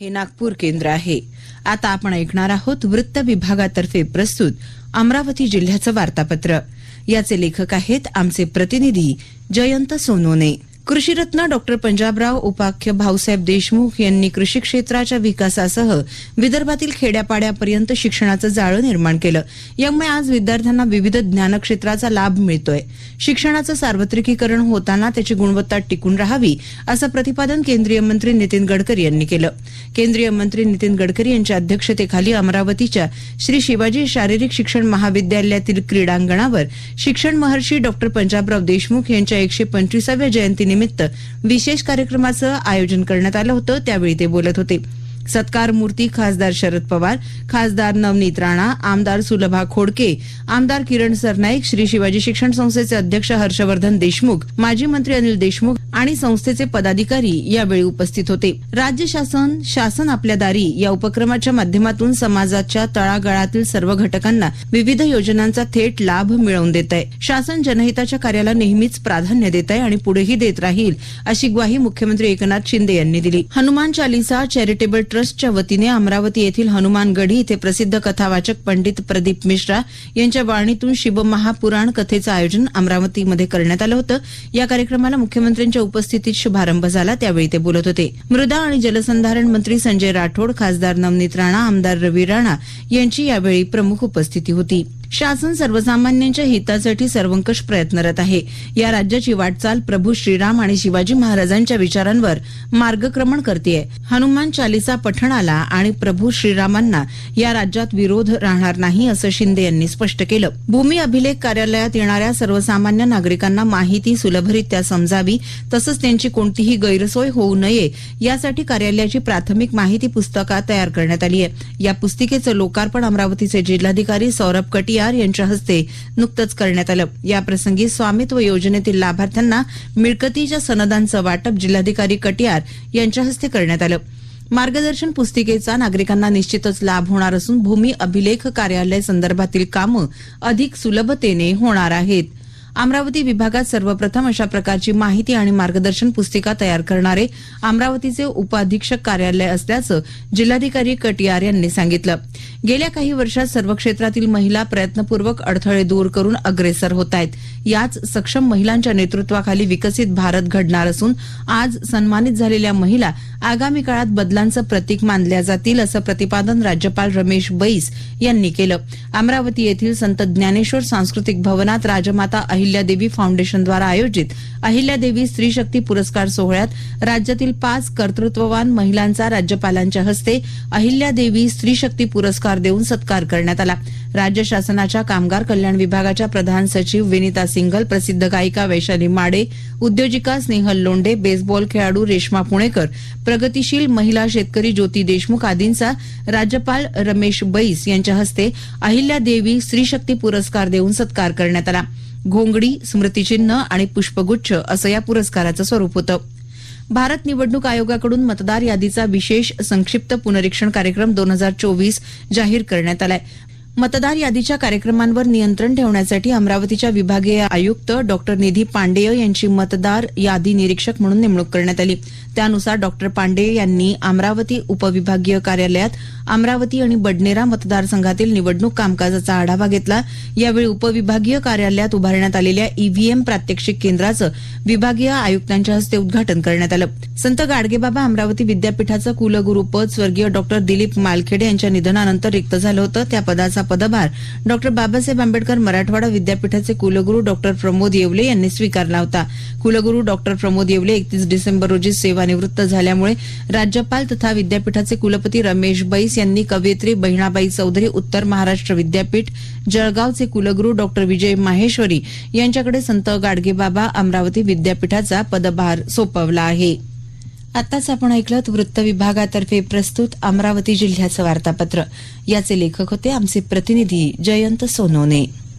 हे नागपूर केंद्र आहे. आता आपण ऐकणार आहोत वृत्त विभागातर्फे प्रस्तुत अमरावती जिल्ह्याचं वार्तापत्र. याचे लेखक आहेत आमचे प्रतिनिधी जयंत सोनोने. कृषीरत्न डॉक्टर पंजाबराव उपाख्य भाऊसाहेब देशमुख यांनी कृषी क्षेत्राच्या विकासासह विदर्भातील खेड्यापाड्यापर्यंत शिक्षणाचं जाळं निर्माण केलं. यामुळे आज विद्यार्थ्यांना विविध ज्ञानक्षेत्राचा लाभ मिळतोय. शिक्षणाचं सार्वत्रिकीकरण होताना त्याची गुणवत्ता टिकून राहावी असं प्रतिपादन केंद्रीय मंत्री नितीन गडकरी यांनी केलं. केंद्रीय मंत्री नितीन गडकरी यांच्या अध्यक्षतेखाली अमरावतीच्या श्री शिवाजी शारीरिक शिक्षण महाविद्यालयातील क्रीडांगणावर शिक्षण महर्षी डॉक्टर पंजाबराव देशमुख यांच्या एकशे पंचवीसाव्या जयंतीनिमित्त विशेष कार्यक्रमाचं आयोजन करण्यात आलं होतं त्यावेळी ते बोलत होते. सत्कार मूर्ती खासदार शरद पवार खासदार नवनीत राणा आमदार सुलभा खोडके आमदार किरण सरनाईक श्री शिवाजी शिक्षण संस्थेचे अध्यक्ष हर्षवर्धन देशमुख माजी मंत्री अनिल देशमुख आणि संस्थेचे पदाधिकारी यावेळी उपस्थित होते. राज्य शासन शासन आपल्या दारी या उपक्रमाच्या माध्यमातून समाजाच्या तळागाळातील सर्व घटकांना विविध योजनांचा थेट लाभ मिळवून देत आहे शासन जनहिताच्या कार्याला नेहमीच प्राधान्य देत आहे आणि पुढेही देत राहील अशी ग्वाही मुख्यमंत्री एकनाथ शिंदे यांनी दिली. हनुमान चालिसा चॅरिटेबल ट्रस्टच्या वतीने अमरावती येथील हनुमान गढी इथे प्रसिद्ध कथावाचक पंडित प्रदीप मिश्रा यांच्या वाणीतून शिवमहापुराण कथेचं आयोजन अमरावतीमध्ये करण्यात आलं होतं. या कार्यक्रमाला मुख्यमंत्र्यांच्या उपस्थितीत शुभारंभ झाला. त्यावेळी ते बोलत होते. मृदा आणि जलसंधारण मंत्री संजय राठोड खासदार नवनीत राणा आमदार रवी राणा यांची यावेळी प्रमुख उपस्थिती होती. शासन सर्वसामान्यांच्या हितासाठी सर्वंकष प्रयत्नरत आहे. या राज्याची वाटचाल प्रभू श्रीराम आणि शिवाजी महाराजांच्या विचारांवर मार्गक्रमण करतेय. हनुमान चालिसा पठणाला आणि प्रभू श्रीरामांना या राज्यात विरोध राहणार नाही असं शिंदे यांनी स्पष्ट केलं. भूमी अभिलेख कार्यालयात येणाऱ्या सर्वसामान्य नागरिकांना माहिती सुलभरित्या समजावी तसंच त्यांची कोणतीही गैरसोय होऊ नये यासाठी कार्यालयाची प्राथमिक माहिती पुस्तका तयार करण्यात आली आहे. या पुस्तिकेचं लोकार्पण अमरावतीचे जिल्हाधिकारी सौरभ कटियार यांच्या हस्ते नुकतंच करण्यात आलं. याप्रसंगी स्वामित्व योजनेतील लाभार्थ्यांना मिळकतीच्या सनदांचं वाटप जिल्हाधिकारी कटियार यांच्या हस्ते करण्यात आलं. मार्गदर्शन पुस्तिकेचा नागरिकांना निश्चितच लाभ होणार असून भूमी अभिलेख कार्यालय संदर्भातील कामं अधिक सुलभतेने होणार आहेत. अमरावती विभागात सर्वप्रथम अशा प्रकारची माहिती आणि मार्गदर्शन पुस्तिका तयार करणारे अमरावतीचे उपअधीक्षक कार्यालय असल्याचं जिल्हाधिकारी कटियार यांनी सांगितलं. गेल्या काही वर्षात सर्व क्षेत्रातील महिला प्रयत्नपूर्वक अडथळे दूर करून अग्रेसर होत आहेत. याच सक्षम महिलांच्या नेतृत्वाखाली विकसित भारत घडणार असून आज सन्मानित झालेल्या महिला आगामी काळात बदलांचं प्रतीक मानल्या जातील असं प्रतिपादन राज्यपाल रमेश बैस यांनी केलं. अमरावती येथील संत ज्ञानेश्वर सांस्कृतिक भवनात राजमाता अहिल्यादेवी फाउंडेशनद्वारा आयोजित अहिल्यादेवी स्त्री शक्ती पुरस्कार सोहळ्यात राज्यातील पाच कर्तृत्ववान महिलांचा राज्यपालांच्या हस्ते अहिल्यादेवी स्त्री शक्ती पुरस्कार देऊन सत्कार करण्यात आला. राज्य शासनाच्या कामगार कल्याण विभागाच्या प्रधान सचिव विनिता सिंघल प्रसिद्ध गायिका वैशाली माडे उद्योजिका स्नेहल लोंडे बेसबॉल खेळाडू रेश्मा पुणेकर प्रगतीशील महिला शेतकरी ज्योती देशमुख आदींचा राज्यपाल रमेश बैस यांच्या हस्ते अहिल्यादेवी स्त्री शक्ती पुरस्कार देऊन सत्कार करण्यात आला. घोंगडी स्मृतिचिन्ह आणि पुष्पगुच्छ असं या पुरस्काराचं स्वरूप होतं. भारत निवडणूक आयोगाकडून मतदार यादीचा विशेष संक्षिप्त पुनरीक्षण कार्यक्रम दोन हजार चोवीस जाहीर करण्यात आलाय. मतदार यादीच्या कार्यक्रमांवर नियंत्रण ठेवण्यासाठी अमरावतीच्या विभागीय आयुक्त डॉक्टर निधी पांडेय यांची मतदार यादी निरीक्षक म्हणून नेमणूक करण्यात आली. त्यानुसार डॉक्टर पांडेय यांनी अमरावती उपविभागीय कार्यालयात अमरावती आणि बडनेरा मतदारसंघातील निवडणूक कामकाजाचा आढावा घेतला. यावेळी उपविभागीय कार्यालयात उभारण्यात आलेल्या ईव्हीएम प्रात्यक्षिक केंद्राचं विभागीय आयुक्तांच्या हस्ते उद्घाटन करण्यात आलं. संत गाडगेबाबा अमरावती विद्यापीठाचं कुलगुरुपद स्वर्गीय डॉक्टर दिलीप मालखेडे यांच्या निधनानंतर रिक्त झालं होतं. त्या पदाचा पदभार डॉक्टर बाबासाहेब आंबेडकर मराठवाडा विद्यापीठाचे कुलगुरू डॉक्टर प्रमोद येवले यांनी स्वीकारला होता. कुलगुरू डॉक्टर प्रमोद येवले एकतीस डिसेंबर रोजी सेवानिवृत्त झाल्यामुळे राज्यपाल तथा विद्यापीठाचे कुलपती रमेश बैस यांनी कवयित्री बहिणाबाई चौधरी उत्तर महाराष्ट्र विद्यापीठ जळगावचे कुलगुरू डॉक्टर विजय माहेश्वरी यांच्याकडे संत गाडगेबाबा अमरावती विद्यापीठाचा पदभार सोपवला आहे. आताच आपण ऐकलं वृत्त विभागातर्फे प्रस्तुत अमरावती जिल्ह्याचं वार्तापत्र. याचे लेखक होते आमचे प्रतिनिधी जयंत सोनोने.